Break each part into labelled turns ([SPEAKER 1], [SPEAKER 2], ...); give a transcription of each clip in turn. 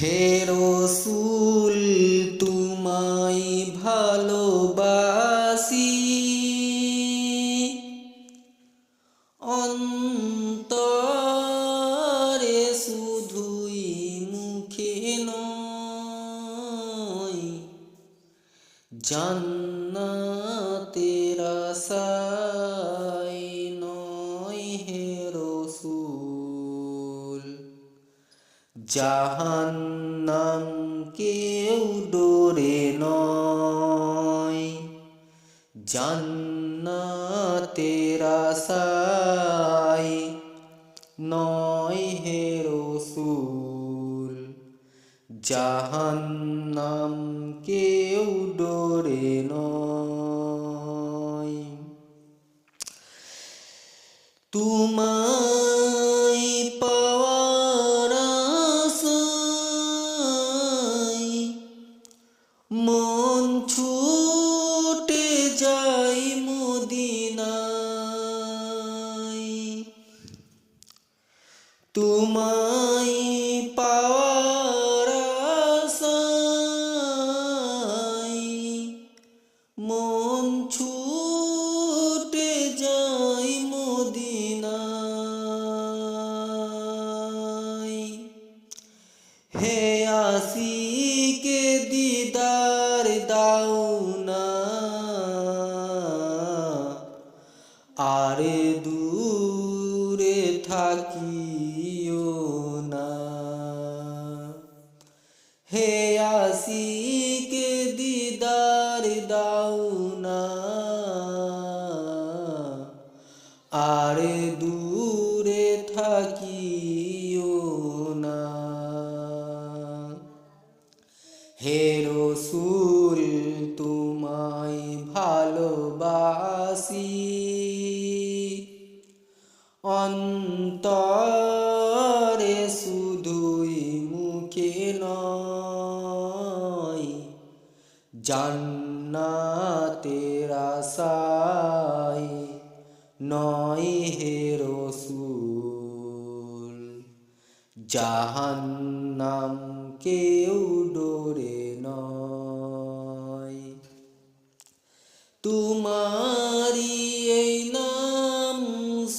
[SPEAKER 1] হে রসুল তোমায় ভালোবাসি। অন্তরে শুধুই মুখে নয় জান্নাতের আশায় জাহান্নাম কেউ ডোরে নয় জান্নাতের আশায় নয় হে রসুল জাহান্নাম কেউ ডোরে নয় তোমায় তোমায় পাওয়ার মন ছুটে যাই মদিনায়। হে আসিকে দিদার দাও না আরে দূরে থাকিও রসুল তোমায় ভালোবাসি। অন্তরে শুধুই মুখে নয়, জান্নাতের আশায় নয় হে রসুল। জাহান্নাম কেউ ডোরে তোমারি এই নাম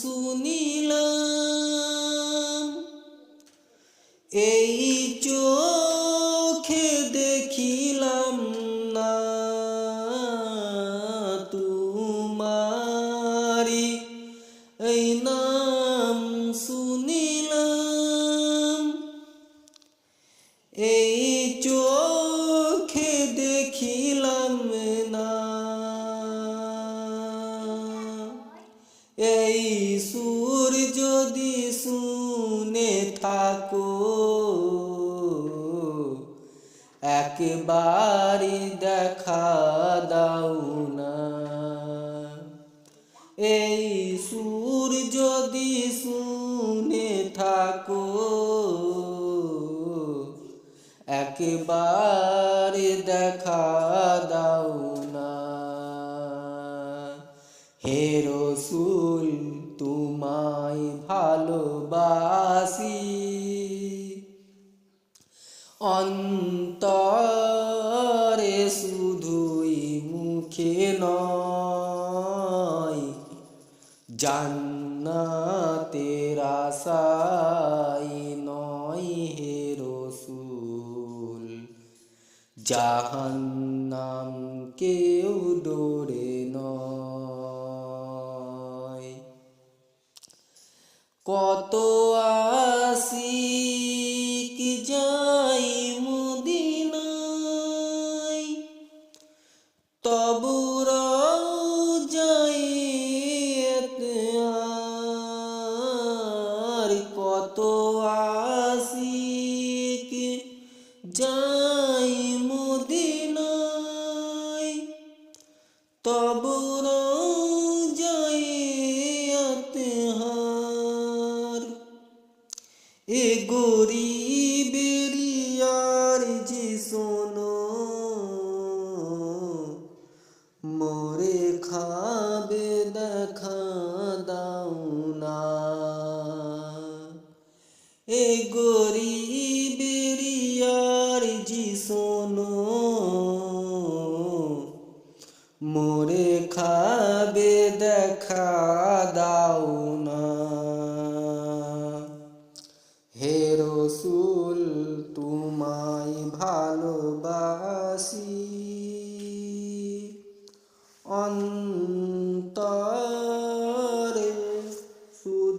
[SPEAKER 1] শুনিলাম। এই চোখে দেখিলাম না তোমারি এই নাম শুনিলাম। এই থাকো। একবারই দেখা দাও না। এই সুর যদি শুনে থাকো একবারে দেখা দাও না। হে অন্তরে শুধুই মুখে নয় জান্নাতের আশায় নয় হে রসুল। জাহান্নাম কেউ ডোরে নয়। কত তবুর আর কত আসিক যাই মুদিনায়। তবুর যাই হার এ গরিবেরি দেখাবে দেখা দাও না এ গরিবেরিয়ার জি শোনো মোরে খাবে দেখা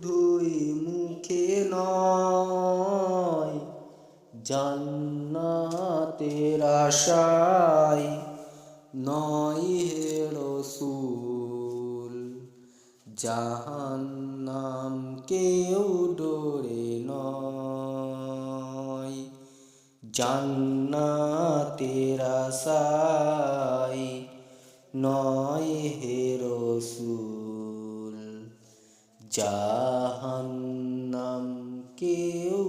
[SPEAKER 1] শুধুই মুখে নয়, জান্নাতের আশায় নয় হে রসুল। জাহান্নাম কেউ ডোরে নয়, জান্নাতের আশায় নয় হে রসুল। জাহান্নাম কেউ